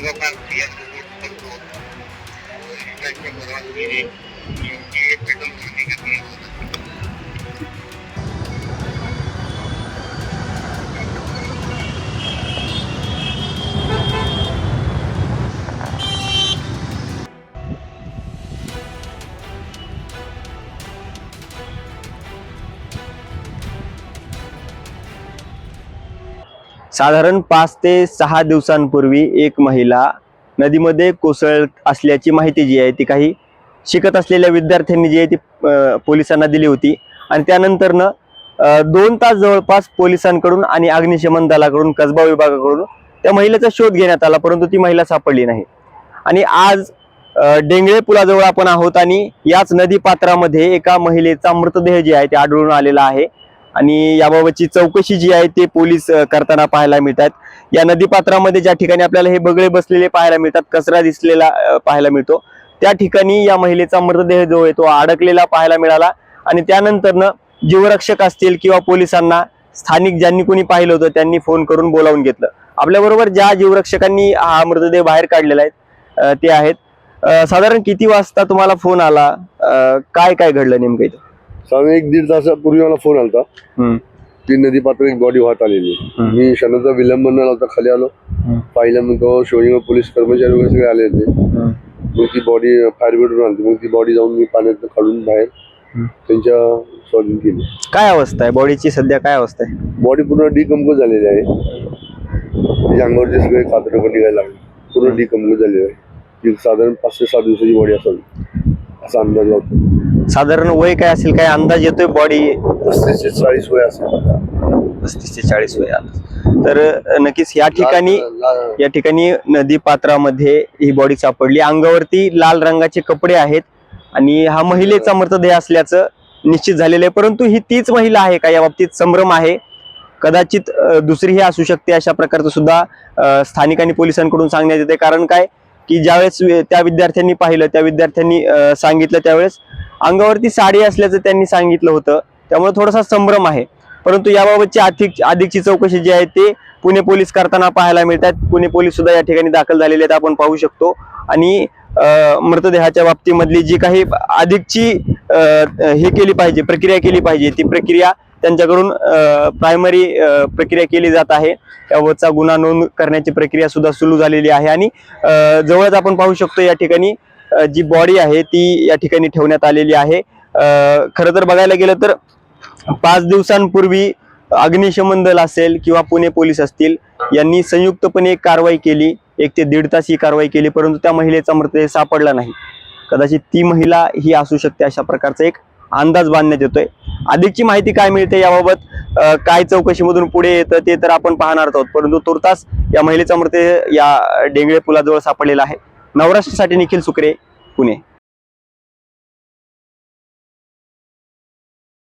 luego partía su gusto, está y un साधारण पाच ते सहा दिवसांपूर्वी एक महिला नदीमध्ये कोसळत असल्याची माहिती जी आहे ती काही शिकत असलेल्या विद्यार्थ्यांनी जी आहे ती पोलिसांना दिली होती. आणि त्यानंतरनं दोन तास जवळपास पोलिसांकडून आणि अग्निशमन दलाकडून कसबा विभागाकडून त्या महिलेचा शोध घेण्यात आला परंतु ती महिला सापडली नाही. आणि आज डेंगळे पुलाजवळ आपण आहोत आणि याच नदी पात्रामध्ये एका महिलेचा मृतदेह जे आहे ते आढळून आलेला आहे. आणि याबाबतची चौकशी जी आहे ते पोलीस करताना पाहायला मिळतात. या नदीपात्रामध्ये ज्या ठिकाणी आपल्याला हे बगळे बसलेले पाहायला मिळतात कचरा दिसलेला पाहायला मिळतो त्या ठिकाणी या महिलेचा मृतदेह जो आहे तो अडकलेला पाहायला मिळाला आणि त्यानंतरनं जीवरक्षक असतील किंवा पोलिसांना स्थानिक ज्यांनी कोणी पाहिलं होतं त्यांनी फोन करून बोलावून घेतलं. आपल्याबरोबर ज्या जीवरक्षकांनी हा मृतदेह बाहेर काढलेला आहे ते आहेत. साधारण किती वाजता तुम्हाला फोन आला? काय काय घडलं नेमकं इथं? साधारण एक दीड तासापूर्वी मला फोन आलता. हम्म. ती नदी पात्र एक बॉडी वाहत आलेली. मी क्षणाचा विलंब न लावता खाली आलो. पाहिलं मग तो शिवलिंग पोलीस कर्मचारी वगैरे सगळे आले होते. मग ती बॉडी फायर ब्रिगेडून आणली मग ती बॉडी जाऊन मी पाण्यात काढून बाहेर. त्यांच्या स्वाधीन केली. काय अवस्था आहे? बॉडीची सध्या काय अवस्था आहे? बॉडी पूर्ण डिकम्पोज झालेली आहे. तिच्या अंगावरचे सगळे कातडं पण निघायला लागले. पूर्ण डिकम्पोज झालेली आहे. ती साधारण पाच ते सात दिवसाची बॉडी असावी. असा अंदाज लावतो. साधारण वय काय असेल काय अंदाज येतोय बॉडी पस्तीस ते चाळीस वय असेल. पस्तीस ते चाळीस वय आलं. तर नक्कीच या ठिकाणी या ठिकाणी नदी पात्रामध्ये ही बॉडी सापडली. अंगावरती लाल रंगाचे कपडे आहेत आणि हा महिलेचा मृतदेह असल्याचं निश्चित झालेलं आहे. परंतु ही तीच महिला आहे का? या बाबतीत संभ्रम आहे. कदाचित दुसरीही असू शकते अशा प्रकारचं सुद्धा अ, स्थानिक आणि पोलिसांकडून सांगण्यात येते कारण काय? की ज्यावेळेस त्या विद्यार्थ्यांनी पाहिलं त्या विद्यार्थ्यांनी सांगितलं त्यावेळेस अंगावरती साडी असल्याचं त्यांनी सांगितलं होतं. त्यामुळे थोडासा संभ्रम आहे. परंतु याबाबतची अधिक अधिकची चौकशी जी आहे ते पुणे पोलीस करताना पाहायला मिळतात. पुणे पोलीस सुद्धा या ठिकाणी दाखल झालेले आहेत आपण पाहू शकतो. आणि मृतदेहाच्या बाबतीमधली जी काही अधिकची हे केली पाहिजे प्रक्रिया केली पाहिजे ती प्रक्रिया त्यांच्याकडून प्रायमरी प्रक्रिया केली जात आहे. त्यावरचा गुन्हा नोंद करण्याची प्रक्रिया सुद्धा सुरू झालेली आहे. आणि जवळच आपण पाहू शकतो या ठिकाणी जी बॉडी आहे ती या ठिकाणी ठेवण्यात आलेली आहे. खरं तर बघायला गेलं तर पाच दिवसांपूर्वी अग्निशमन दल असेल किंवा पुणे पोलीस असतील यांनी संयुक्तपणे एक कारवाई केली. एक ते दीड तास ही कारवाई केली परंतु त्या महिलेचा मृतदेह सापडला नाही. कदाचित ती महिला ही असू शकते अशा प्रकारचा एक अंदाज बांधण्यात येतोय. अधिकची माहिती काय मिळते याबाबत काय चौकशीमधून पुढे येतं ते तर आपण पाहणार आहोत. परंतु तुर्तास या महिलेचा मृतदेह या डेंगळे पुलाजवळ सापडलेला आहे. नवराष्ट्रासाठी निखिल सुकरे पुणे.